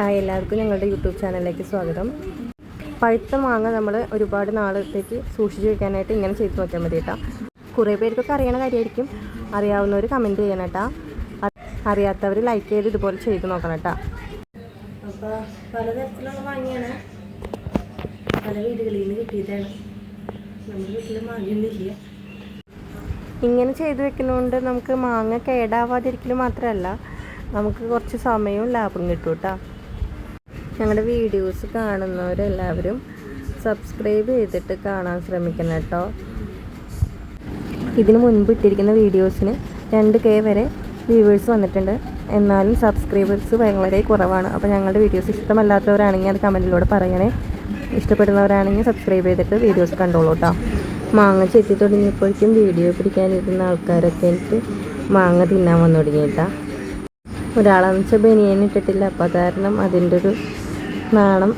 Hi എല്ലാവർക്കും ഞങ്ങളുടെ YouTube ചാനലിലേക്ക് സ്വാഗതം. പഴുത്ത മാങ്ങ നമ്മൾ ഒരുപാട് നാളത്തേക്ക് സൂക്ഷിച്ച് വയ്ക്കാനായിട്ട് ഇങ്ങനെ ചെയ്ത് നോക്കിയാൽ മതി കേട്ടോ. കുറേ പേർക്കൊക്കെ അറിയണ കാര്യമായിരിക്കും. അറിയാവുന്നവർ കമന്റ് ചെയ്യണം കേട്ടോ. അറിയാത്തവർ ലൈക്ക് ചെയ്ത് ഇതുപോലെ ചെയ്ത് നോക്കണം കേട്ടോ. അപ്പോൾ പലതരത്തിലുള്ള മാങ്ങയാണ് പല വീടുകളിൽ നിന്ന് കിട്ടിയതാണ്. നമ്മുടെ വീട്ടിൽ മാങ്ങയൊന്നുമില്ല. ഇങ്ങനെ ചെയ്ത് വെക്കുന്നതുകൊണ്ട് നമുക്ക് മാങ്ങ കേടാവാതിരിക്കൽ മാത്രമല്ല നമുക്ക് കുറച്ച് സമയവും ലാഭം കിട്ടും കേട്ടോ. ഞങ്ങളുടെ വീഡിയോസ് കാണുന്നവരെല്ലാവരും സബ്സ്ക്രൈബ് ചെയ്തിട്ട് കാണാൻ ശ്രമിക്കണം കേട്ടോ. ഇതിന് മുൻപ് ഇട്ടിരിക്കുന്ന വീഡിയോസിന് രണ്ട് കെ വരെ വ്യൂവേഴ്സ് വന്നിട്ടുണ്ട്. എന്നാലും സബ്സ്ക്രൈബേഴ്സ് വളരെ കുറവാണ്. അപ്പോൾ ഞങ്ങളുടെ വീഡിയോസ് ഇഷ്ടമല്ലാത്തവരാണെങ്കിൽ അത് കമന്റിലൂടെ പറയണേ. ഇഷ്ടപ്പെടുന്നവരാണെങ്കിൽ സബ്സ്ക്രൈബ് ചെയ്തിട്ട് വീഡിയോസ് കണ്ടോളൂ കേട്ടോ. മാങ്ങ ചെത്തി തുടങ്ങിയപ്പോഴേക്കും വീഡിയോ പിടിക്കാനിരുന്ന ആൾക്കാരൊക്കെ എനിക്ക് മാങ്ങ തിന്നാൻ വന്നു തുടങ്ങിയിട്ടാണ് ഒരാളെന്ന് വെച്ചാൽ ബനിയൻ ഇട്ടിട്ടില്ല. അപ്പോൾ കാരണം അതിന്റെ ഒരു നാണം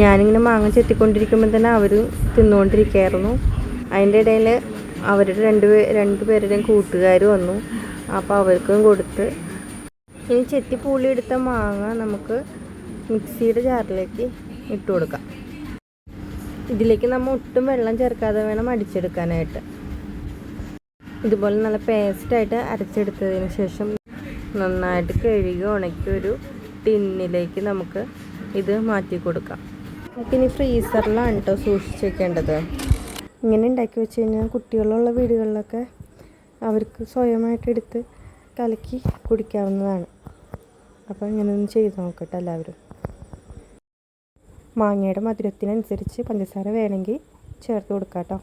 ഞാനിങ്ങനെ മാങ്ങ ചെത്തിക്കൊണ്ടിരിക്കുമ്പോൾ തന്നെ അവർ തിന്നുകൊണ്ടിരിക്കുകയായിരുന്നു അതിന്റെ ഇടയിൽ അവരുടെ രണ്ട് രണ്ട് പേരുടെയും കൂട്ടുകാർ വന്നു. അപ്പോൾ അവർക്കും കൊടുത്ത്. ഇനി ചെത്തി പുളി എടുത്ത മാങ്ങ നമുക്ക് മിക്സിയുടെ ജാറിലേക്ക് ഇട്ട് കൊടുക്കാം. ഇതിലേക്ക് നമ്മൾ ഒട്ടും വെള്ളം ചേർക്കാതെ വേണം അടിച്ചെടുക്കാനായിട്ട്. ഇതുപോലെ നല്ല പേസ്റ്റായിട്ട് അരച്ചെടുത്തതിന് ശേഷം നന്നായിട്ട് കഴുകി ഉണക്കി ഒരു ടിന്നിലേക്ക് നമുക്ക് ഇത് മാറ്റി കൊടുക്കാം. നമുക്കിനി ഫ്രീസറിലാണ് കേട്ടോ സൂക്ഷിച്ച് വെക്കേണ്ടത്. ഇങ്ങനെ ഉണ്ടാക്കി വെച്ച് കഴിഞ്ഞാൽ കുട്ടികളുള്ള വീടുകളിലൊക്കെ അവർക്ക് സ്വയമായിട്ട് എടുത്ത് കലക്കി കുടിക്കാവുന്നതാണ്. അപ്പോൾ ഇങ്ങനെ ഒന്ന് ചെയ്ത് നോക്കട്ടെ എല്ലാവരും. മാങ്ങയുടെ മധുരത്തിനനുസരിച്ച് പഞ്ചസാര വേണമെങ്കിൽ ചേർത്ത് കൊടുക്കാം കേട്ടോ